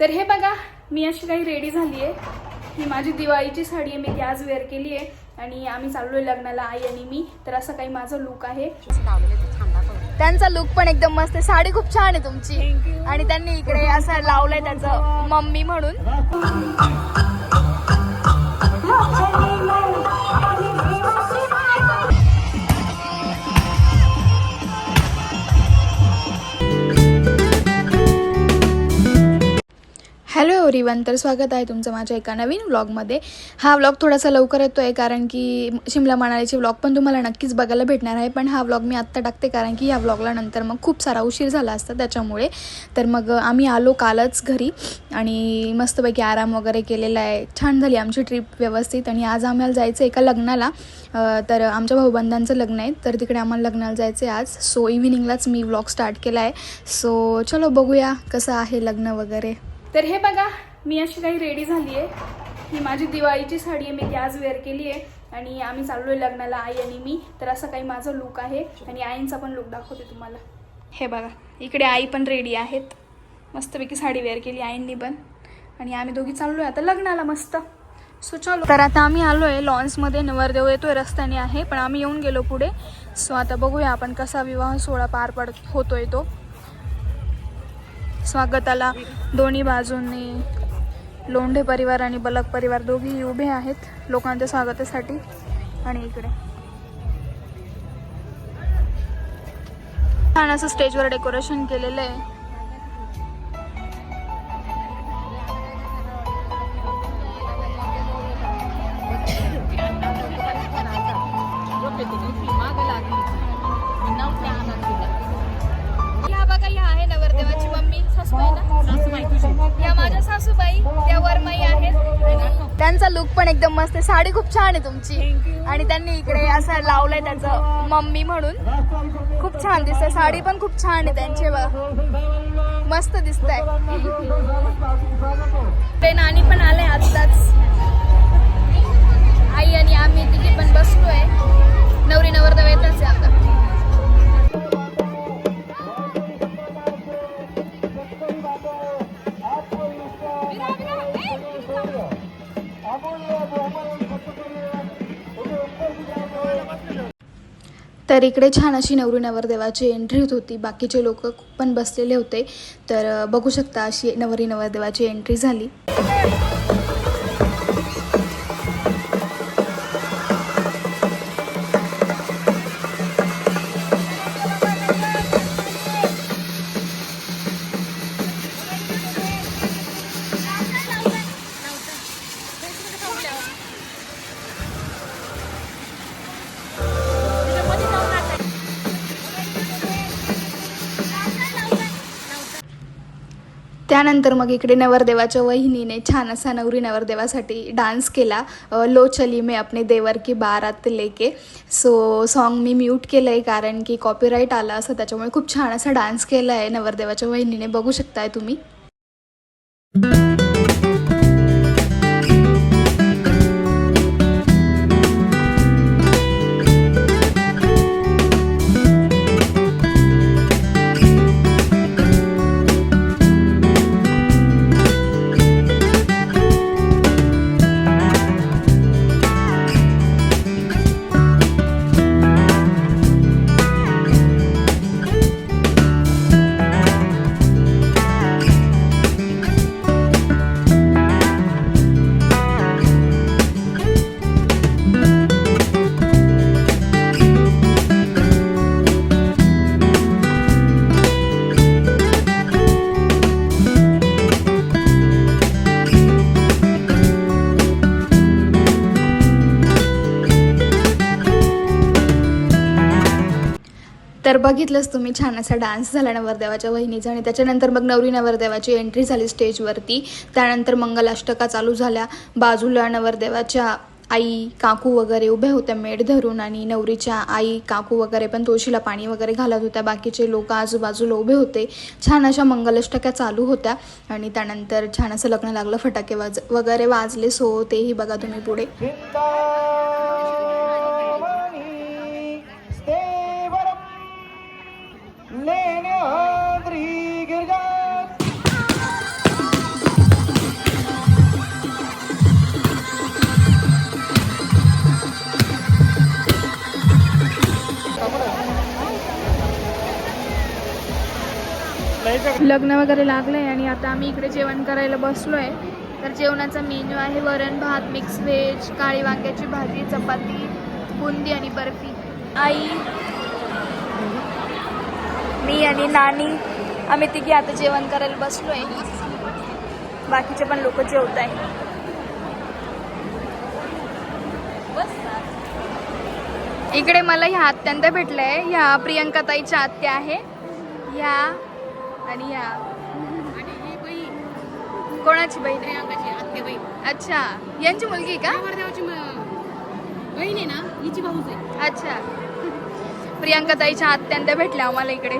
तर हे बघा मी अशी काही रेडी झाली आहे. ही माझी दिवाळीची साडी आहे मी ती आज वेअर केली आहे. आणि आम्ही चाललोय लग्नाला आई आणि मी. तर असं काही माझं लुक आहे. त्यांचा लुक पण एकदम मस्त आहे. साडी खूप छान आहे तुमची. आणि त्यांनी इकडे असं लावलंय त्याचं मम्मी म्हणून. हॅलो तर स्वागत आहे तुमचं माझ्या एका नवीन व्लॉगमध्ये हा व्लॉग थोडासा लवकर येतो आहे कारण की शिमला मनालीचे व्लॉग पण तुम्हाला नक्कीच बघायला भेटणार आहे. पण हा व्लॉग मी आत्ता टाकते कारण की या व्लॉगला नंतर मग खूप सारा उशीर झाला असता त्याच्यामुळे. तर मग आम्ही आलो कालच घरी आणि मस्तपैकी आराम वगैरे केलेला आहे. छान झाली आमची ट्रिप व्यवस्थित आणि आज आम्हाला जायचं एका लग्नाला. तर आमच्या भाऊबंधांचं लग्न आहे. तर तिकडे आम्हाला लग्नाला जायचं आहे आज सो इव्हिनिंगलाच मी व्लॉग स्टार्ट केला आहे. सो चलो बघूया कसं आहे लग्न वगैरे. तर हे बघा मी अशी काही रेडी झाली आहे ही माझी दिवाळीची साडी आहे मी ती आज वेअर केली आहे आणि आम्ही चाललो आहे लग्नाला आई आणि मी. तर असं काही माझं लुक आहे. आणि आईंचा पण लुक दाखवते तुम्हाला. हे बघा इकडे आई पण रेडी आहेत. मस्तपैकी साडी वेअर केली आईंनी पण. आणि आम्ही दोघी चाललो आहे आता लग्नाला मस्त. सो चलो. तर आता आम्ही आलो आहे लॉन्समध्ये नवरदेव येतोय रस्त्याने आहे. पण आम्ही येऊन गेलो पुढे. सो आता बघूया आपण कसा विवाह सोहळा पार पड होतोय तो. स्वागताला दोन्ही बाजूंनी लोंढे परिवार आणि बलक परिवार दोघेही उभे आहेत. लोकांच्या स्वागतासाठी आणि इकडे. छान असं स्टेजवर डेकोरेशन केलेलं आहे. सासूबाई या माझ्या सासूबाई त्या वरमाई आहेत. त्यांचा लुक पण एकदम मस्त आहे. साडी खूप छान आहे तुमची. आणि त्यांनी इकडे असं लावलंय त्याचं मम्मी म्हणून. खूप छान दिसतंय. साडी पण खूप छान आहे त्यांची. बघा. मस्त दिसतंय. ते नानी पण आले आत्ताच. आई आणि आम्ही तिघी पण बसलोय. नवरी नवरदेव येतच आहे आता. तर इकडे छान अशी नवरी नवरदेवाची एंट्री होत. होती बाकीचे लोक पण बसलेले होते. तर बघू शकता अशी नवरी नवरदेवाची एंट्री झाली. त्यानंतर मग इकडे नवरदेवाच्या वहिनीने छान असा नवरी नवरदेवासाठी डान्स केला. लो चली मे अपने देवर की बारात लेके. सो सॉन्ग मी म्यूट केलं आहे कारण की कॉपीराईट आला असं त्याच्यामुळे खूप छान असा डान्स केला आहे नवरदेवाच्या वहिनीने. बघू शकताय तुम्ही. तर बघितलंच तुम्ही छान असा डान्स झाला नवरदेवाच्या वहिनीचा आणि त्याच्यानंतर मग नवरी नवरदेवाची एंट्री झाली स्टेजवरती. त्यानंतर मंगलाष्टका चालू झाल्या. बाजूला नवरदेवाच्या आई काकू वगैरे उभ्या होत्या मेड धरून आणि नवरीच्या आई काकू वगैरे पण तुळशीला पाणी वगैरे घालत होत्या. बाकीचे लोक आजूबाजूला उभे होते. छान अशा मंगलाष्टक्या चालू होत्या आणि त्यानंतर छान असं लग्न लागलं. फटाके वाज वगैरे वाजले सो तेही बघा तुम्ही पुढे. लग्न वगैरे लागलंय आणि आता आम्ही इकडे जेवण करायला बसलोय. तर जेवणाचा मेन्यू आहे वरण भात मिक्स व्हेज काळी वांग्याची भाजी चपाती बुंदी आणि बर्फी. आई मी आणि नानी आम्ही तिघी आता जेवण करायला बसलोय. बाकीचे पण लोक जेवत आहे इकडे मला ह्या आत्यांत्या भेटलंय. ह्या प्रियंका ताईच्या आत्या आहे. ह्या आणि ह्या कोणाची बहीण अच्छा. यांची मुलगी का? बहीण आहे ना हिची भाऊच आहे. अच्छा. प्रियंका ताईच्या आत्यांत्या भेटल्या आम्हाला इकडे.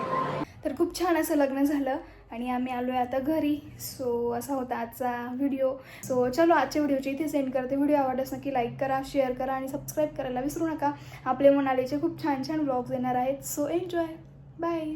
तर खूप छान असं लग्न झालं आणि आम्ही आलो आहे आता घरी. सो असा होता आजचा व्हिडिओ सो चलो आजच्या व्हिडिओची इथे सेंड करते. व्हिडिओ आवडल्यास नक्की लाईक करा शेअर करा आणि सबस्क्राईब करायला विसरू नका. आपले मनालीचे खूप छान छान ब्लॉग्स येणार आहेत. So enjoy bye